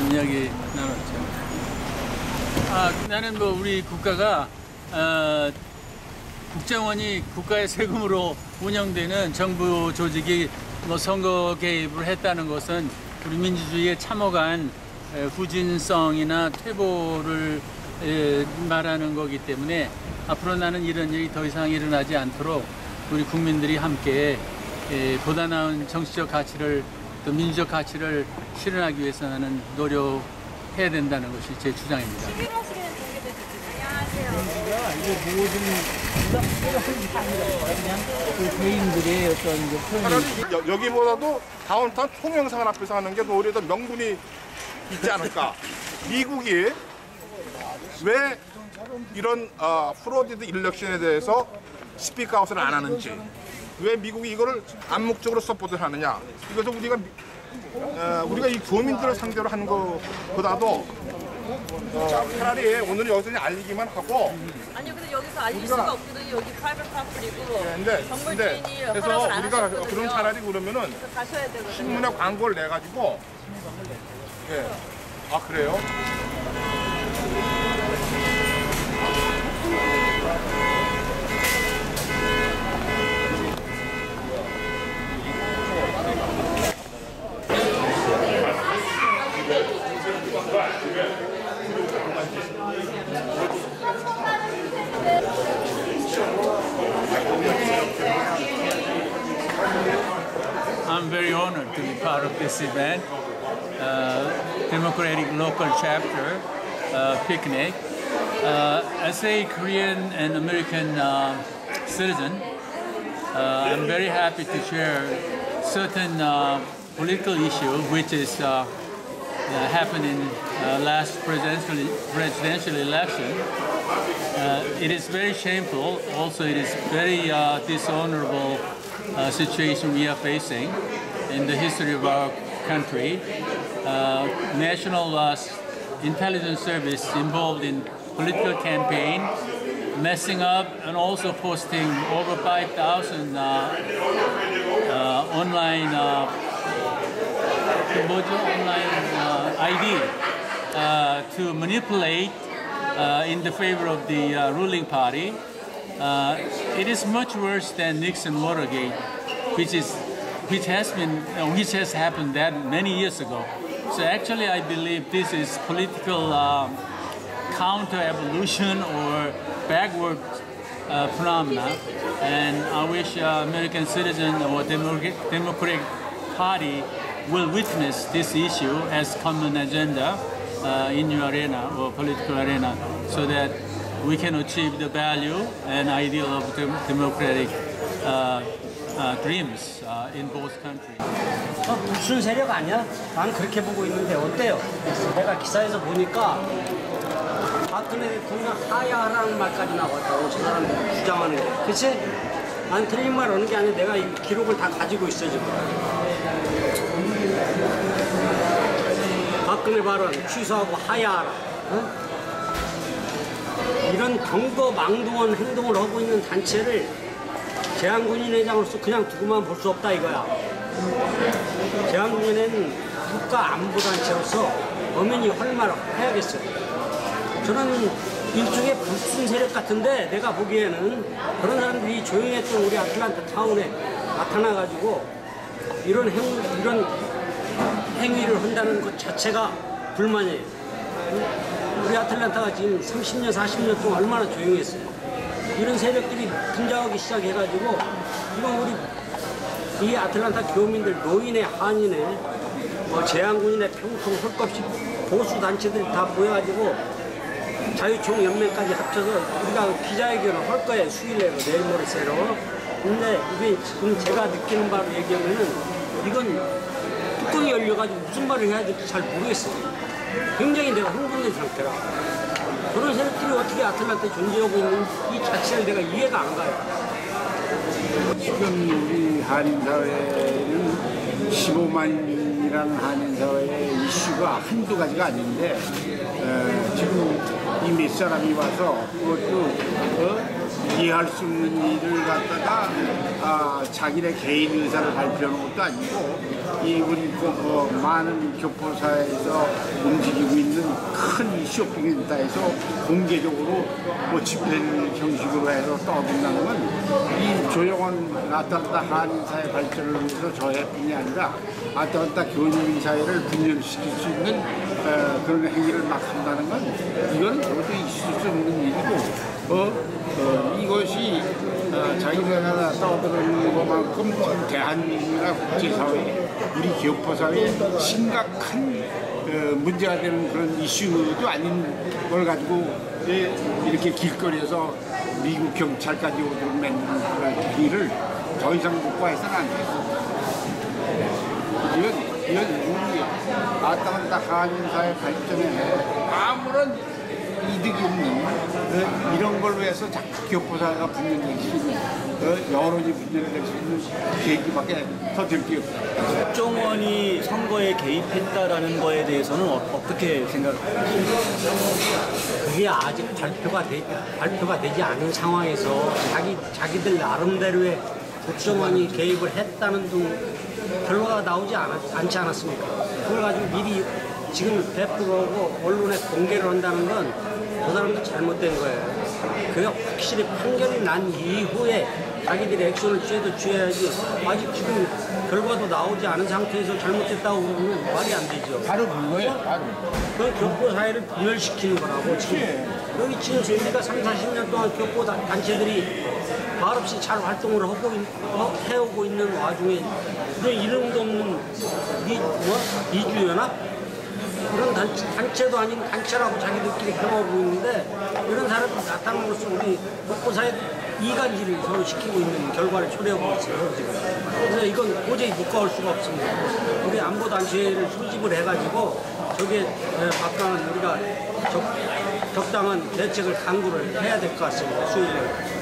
한번 이야기 나눴죠. 아, 나는 뭐 우리 국가가 어, 국정원이 국가의 세금으로 운영되는 정부 조직이 뭐 선거 개입을 했다는 것은 우리 민주주의에 참혹한 에, 후진성이나 퇴보를 에, 말하는 거기 때문에 앞으로 나는 이런 일이 더 이상 일어나지 않도록 우리 국민들이 함께 에, 보다 나은 정치적 가치를 또 민주적 가치를 실현하기 위해서 나는 노력해야 된다는 것이 제 주장입니다. 그 여기보다도 다운타운 통영상 앞에서 하는 게 오히려 더 명분이 있지 않을까. 미국이 왜 이런 어, 프로디드 일렉션에 대해서 스피크아웃을 안 하는지, 왜 미국이 이거를 암묵적으로 서포트를 하느냐. 이것도 우리가 미- 어, 우리가 이 교민들을 상대로 하는 것보다도 어, 차라리 오늘 여기서 알리기만 하고 아니요, 근데 여기서 알릴 우리가- 수가 없거든요. 여기 프라이빗 프로퍼티고 네, 근데 정글 근데 주인이 그래서 우리가. 그런 차라리 그러면은. 신문에 광고를 내 가지고 예. 아 그래요? I'm very honored to be part of this event, uh, Democratic Local Chapter uh, picnic. Uh, as a Korean and American uh, citizen, uh, I'm very happy to share certain uh, political issue which is uh, happened in uh, last presidential presidential election. Uh, it is very shameful. Also, it is very uh, dishonorable uh, situation we are facing in the history of our country. National intelligence service involved in political campaign, messing up, and also posting over 5,000 uh, uh, online. Cambodia online uh, ID uh, to manipulate uh, in the favor of the ruling party. it is much worse than Nixon Watergate, which is which has been which has happened that many years ago. So actually, I believe this is political um, counter-evolution or backward uh, phenomena. And I wish uh, American citizens or Democratic Party will witness this issue as common agenda uh, in your arena or political arena, so that we can achieve the value and ideal of dem- democratic uh, uh, dreams uh, in both countries. 어, 무슨 세력 아니야? 난 그렇게 보고 있는데 어때요? 내가 기사에서 보니까 박근혜 대통령 하야하라는 말까지 나왔다고 저 사람들이 주장하는 게 그치? 난 틀린 말 하는 게 아니라 내가 이 기록을 다 가지고 있어 지금 박근혜 발언 취소하고 하야하라 어? 이런 경거 망동한 행동을 하고 있는 단체를 제한군인회장으로서 그냥 두고만 볼 수 없다 이거야 대한민국에는 국가 안보단체로서 엄연히 할 말을 해야겠어요. 저는 일종의 불순 세력 같은데 내가 보기에는 그런 사람들이 조용했던 우리 아틀란타 타운에 나타나가지고 이런 행, 이런 행위를 한다는 것 자체가 불만이에요. 우리 아틀란타가 지금 30년, 40년 동안 얼마나 조용했어요. 이런 세력들이 등장하기 시작해가지고 이건 우리 이 아틀란타 교민들 노인의 한인의 뭐 재향군인의 평통 없이 보수 단체들이 다 모여가지고 자유총 연맹까지 합쳐서 우리가 기자회견을 할 거예요 수요일에 내일 모레 새로 근데 이게 지금 제가 느끼는 바로 얘기하면은 이건 뚜껑이 열려가지고 무슨 말을 해야 될지 잘 모르겠어요 굉장히 내가 흥분된 상태라. 그런 세력들이 어떻게 아틀란타에 존재하고 있는 이 자체를 내가 이해가 안 가요. 지금 우리 한인 사회는 15만이라는 한인 사회의 이슈가 한두 가지가 아닌데 어, 지금 이 몇 사람이 와서 그것도 어, 이해할 수 없는 일을 갖다가 아, 아, 자기네 개인 의사를 발표하는 것도 아니고 이 우리 그, 어, 많은 교포사에서 움직이고 있는 큰 쇼핑센터에서 공개적으로 뭐 집회 형식으로 해서 떠든다는 건이 조용한 아틀란타 한인사회 발전을 위해서 저해뿐이 아니라 아틀란타 교민 사회를 분열시킬 수 있는 어, 그런 행위를 막 한다는 건 이건 도저히 있을 수 없는 일이고 어, 어, 이것이 어, 자기네가 떠드는 것만큼 대한민국이나 국제사회 우리 교포사회에 심각한 어, 문제가 되는 그런 이슈도 아닌 걸 가지고 예, 이렇게 길거리에서 미국 경찰까지 오도록 만드는 그런 일을 더 이상 묵과해서는 안 돼요. 이건 우리 아따간다 한인사회 발전에 아무런 이득이 없는 어, 이런 걸로 해서 자꾸 분열될 수 있는 어, 여론이 분열될 수 있는 계기밖에 더될 게 없어요. 국정원이 선거에 개입했다라는 거에 대해서는 어, 떻게 생각하세요? 그게 아직 발표가, 되, 발표가 되지 않은 상황에서 자기, 자기들 나름대로의 국정원이 개입을 했다는 등 결과가 나오지 않았, 않지 않았습니까? 그걸 가지고 미리 지금 배포하고 언론에 공개를 한다는 건 그 사람도 잘못된 거예요. 그게 확실히 판결이 난 이후에 자기들이 액션을 취해도 취해야지 아직 지금 결과도 나오지 않은 상태에서 잘못했다고 그러면 말이 안 되죠. 바로 그거예요, 바로. 그 교포 사회를 분열시키는 거라고 지금 여기 지금 우리가 3, 40년 동안 교포 단- 단체들이 말 없이 잘 활동을 하고 있- 어, 해오고 있는 와중에 이런 이름도 없는 이, 뭐? 이주연합? 단체도 아닌 단체라고 자기들끼리 평하고 있는데 이런 사람이 나타남으로써 우리 교포 사회 이간질을 서로 시키고 있는 결과를 초래하고 있어요 지금. 그래서 이건 도저히 묵과할 수가 없습니다. 우리 안보 단체를 소집을 해가지고 저게 막강한 우리가 적, 적당한 대책을 강구를 해야 될 것 같습니다. 수요일에.